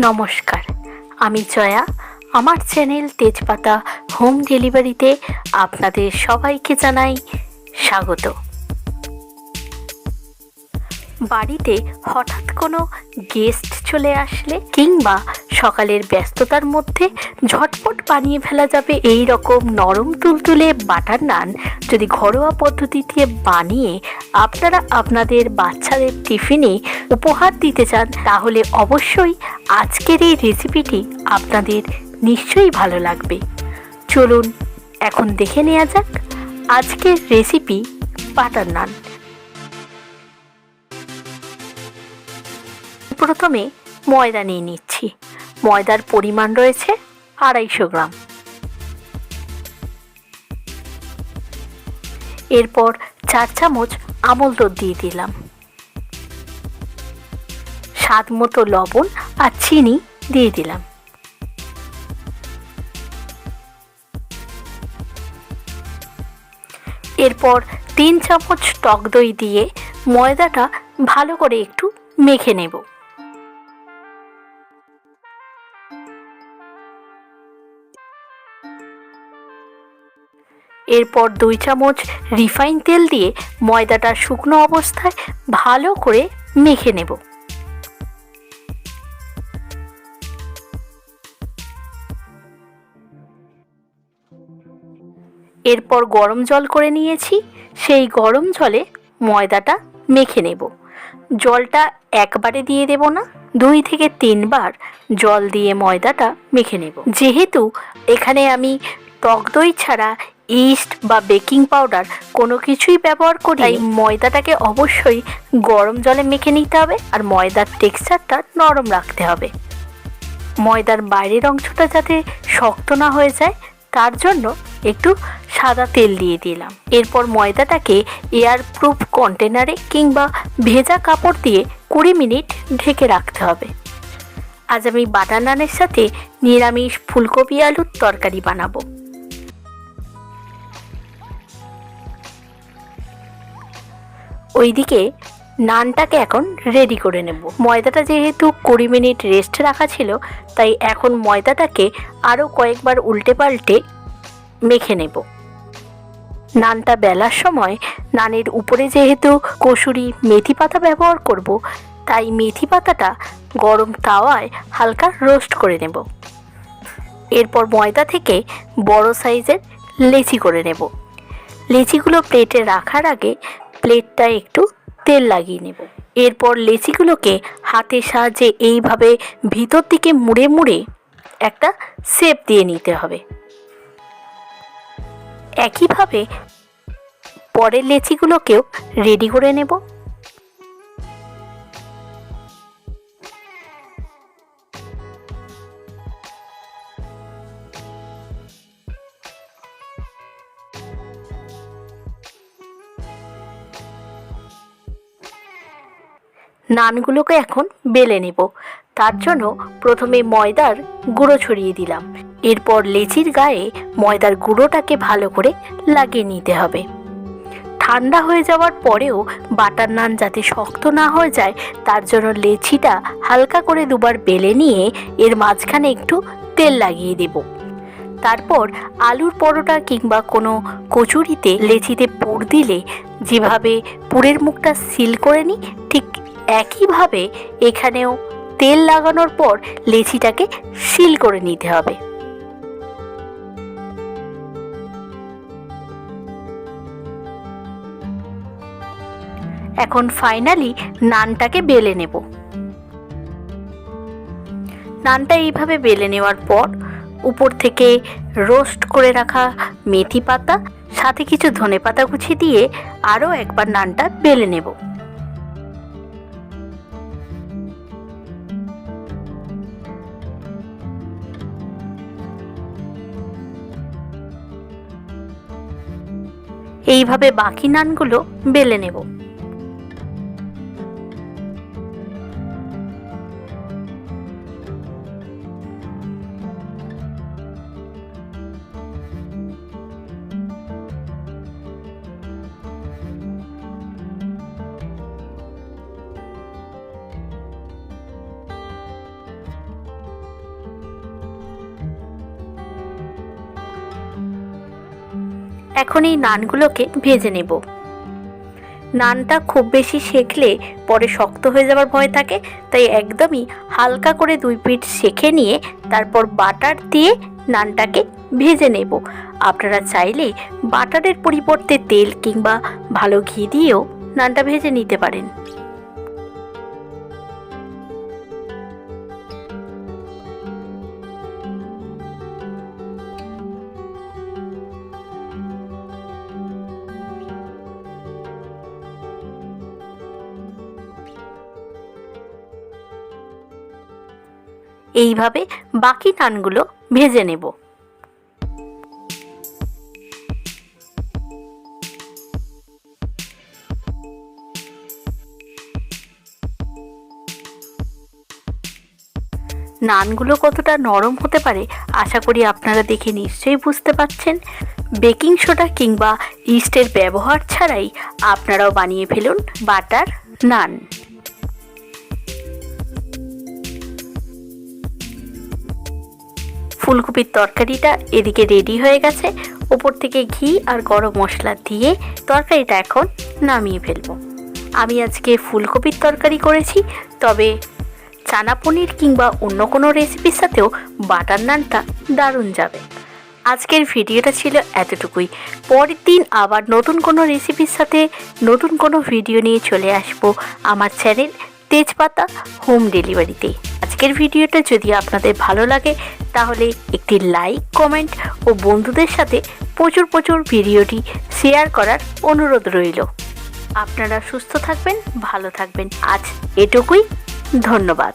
নমস্কার। আমি জয়া, আমার চ্যানেল তেজপাতা হোম ডেলিভারিতে আপনাদের সবাইকে জানাই স্বাগত। বাড়িতে হঠাৎ কোনো গেস্ট চলে আসলে কিংবা সকালের ব্যস্ততার মধ্যে ঝটপট বানিয়ে ফেলা যাবে এই রকম নরম তুলতুলে বাটার নান যদি ঘরোয়া পদ্ধতিতে বানিয়ে আপনারা আপনাদের বাচ্চাদের টিফিনে উপহার দিতে চান, তাহলে অবশ্যই আজকের এই রেসিপিটি আপনাদের নিশ্চয়ই ভালো লাগবে। চলুন, এখন দেখে নেওয়া যাক আজকের রেসিপি বাটার নান। প্রথমে ময়দা নিয়ে নিচ্ছি। ময়দার পরিমাণ রয়েছে আড়াইশো গ্রাম। এরপর চার চামচ আমল দুধ দিয়ে দিলাম। স্বাদ মতো লবণ আর চিনি দিয়ে দিলাম। এরপর তিন চামচ টক দই দিয়ে ময়দাটা ভালো করে একটু মেখে নেব। এরপর দুই চামচ রিফাইন তেল দিয়ে ময়দাটা শুকনো অবস্থায় ভালো করে মেখে নেব। এরপর গরম জল করে নিয়েছি, সেই গরম জলে ময়দাটা মেখে নেব। জলটা একবারে দিয়ে দেব না। দুই থেকে তিনবার জল দিয়ে ময়দাটা মেখে নেব। যেহেতু এখানে আমি টক দই ছাড়া ইস্ট বা বেকিং পাউডার কোনো কিছুই ব্যবহার করি তাই ময়দাটাকে অবশ্যই গরম জলে মেখে নিতে হবে আর ময়দার টেক্সচারটা নরম রাখতে হবে। ময়দার বাইরের অংশটা যাতে শক্ত না হয়ে যায়, তার জন্য একটু সাদা তেল দিয়ে দিলাম। এরপর ময়দাটাকে এয়ার প্রুফ কন্টেনারে কিংবা ভেজা কাপড় দিয়ে কুড়ি মিনিট ঢেকে রাখতে হবে। আজ আমি বাটার নানের সাথে নিরামিষ ফুলকপি আলুর তরকারি বানাবো। ওইদিকে নানটাকে এখন রেডি করে নেব। ময়দাটা যেহেতু কুড়ি মিনিট রেস্ট রাখা ছিল, তাই এখন ময়দাটাকে আরও কয়েকবার উল্টে পাল্টে মেখে নেব। নানটা বেলার সময় নানের উপরে যেহেতু কসুরি মেথি পাতা ব্যবহার করব, তাই মেথি পাতাটা গরম তাওয়ায় হালকা রোস্ট করে নেব। এরপর ময়দা থেকে বড় সাইজের লেচি করে নেব। লেচিগুলো প্লেটে রাখার আগে প্লেটটা একটু তেল লাগিয়ে নেব। এরপর লেচিগুলোকে হাতের সাহায্যে এইভাবে ভিতর দিকে মুড়ে মুড়ে একটা শেপ দিয়ে নিতে হবে। একইভাবে পরের লেচিগুলোকেও রেডি করে নেব। নানগুলোকে এখন বেলে নেব। তার জন্য প্রথমে ময়দার গুঁড়ো ছড়িয়ে দিলাম। এরপর লেচির গায়ে ময়দার গুঁড়োটাকে ভালো করে লাগিয়ে নিতে হবে। ঠান্ডা হয়ে যাওয়ার পরেও বাটার নান যাতে শক্ত না হয়ে যায়, তার জন্য লেচিটা হালকা করে দুবার বেলে নিয়ে এর মাঝখানে একটু তেল লাগিয়ে দেব। তারপর আলুর পরোটা কিংবা কোনো কচুরিতে লেচিতে পুর দিলে যেভাবে পুরের মুখটা সিল করে নিই ঠিক একইভাবে এখানেও তেল লাগানোর পর লেচিটাকে সিল করে নিতে হবে। এখন ফাইনালি নানটাকে বেলে নেব। নানটা এইভাবে বেলে নেওয়ার পর উপর থেকে রোস্ট করে রাখা মেথি পাতা, সাথে কিছু ধনে পাতা কুচি দিয়ে আরও একবার নানটা বেলে নেব। এইভাবে বাকি নানগুলো বেলে নেব। এখন এই নানগুলোকে ভেজে নেব। নানটা খুব বেশি সেঁকলে পরে শক্ত হয়ে যাওয়ার ভয় থাকে, তাই একদমই হালকা করে দুই পিঠ সেঁকে নিয়ে তারপর বাটার দিয়ে নানটাকে ভেজে নেব। আপনারা চাইলে বাটারের পরিবর্তে তেল কিংবা ভালো ঘি দিয়েও নানটা ভেজে নিতে পারেন। এইভাবে বাকি নানগুলো ভেজে নেব। নানগুলো কতটা নরম হতে পারে আশা করি আপনারা দেখে নিশ্চয়ই বুঝতে পারছেন। বেকিং সোডা কিংবা ইস্টের ব্যবহার ছাড়াই আপনারাও বানিয়ে ফেলুন বাটার নান। ফুলকপির তরকারিটা এদিকে রেডি হয়ে গেছে। ওপর থেকে ঘি আর গরম মশলা দিয়ে তরকারিটা এখন নামিয়ে ফেলব। আমি আজকে ফুলকপির তরকারি করেছি, তবে চানা পনির কিংবা অন্য কোনো রেসিপির সাথেও বাটার নানটা দারুণ যাবে। আজকের ভিডিওটা ছিল এতটুকুই। পরের দিন আবার নতুন কোনো রেসিপির সাথে নতুন কোনো ভিডিও নিয়ে চলে আসব আমার চ্যানেল তেজপাতা হোম ডেলিভারিতে। আজকের ভিডিওটা যদি আপনাদের ভালো লাগে, তাহলে একটি লাইক, কমেন্ট ও বন্ধুদের সাথে প্রচুর প্রচুর ভিডিওটি শেয়ার করার অনুরোধ রইল। আপনারা সুস্থ থাকবেন, ভালো থাকবেন। আজ এটুকুই, ধন্যবাদ।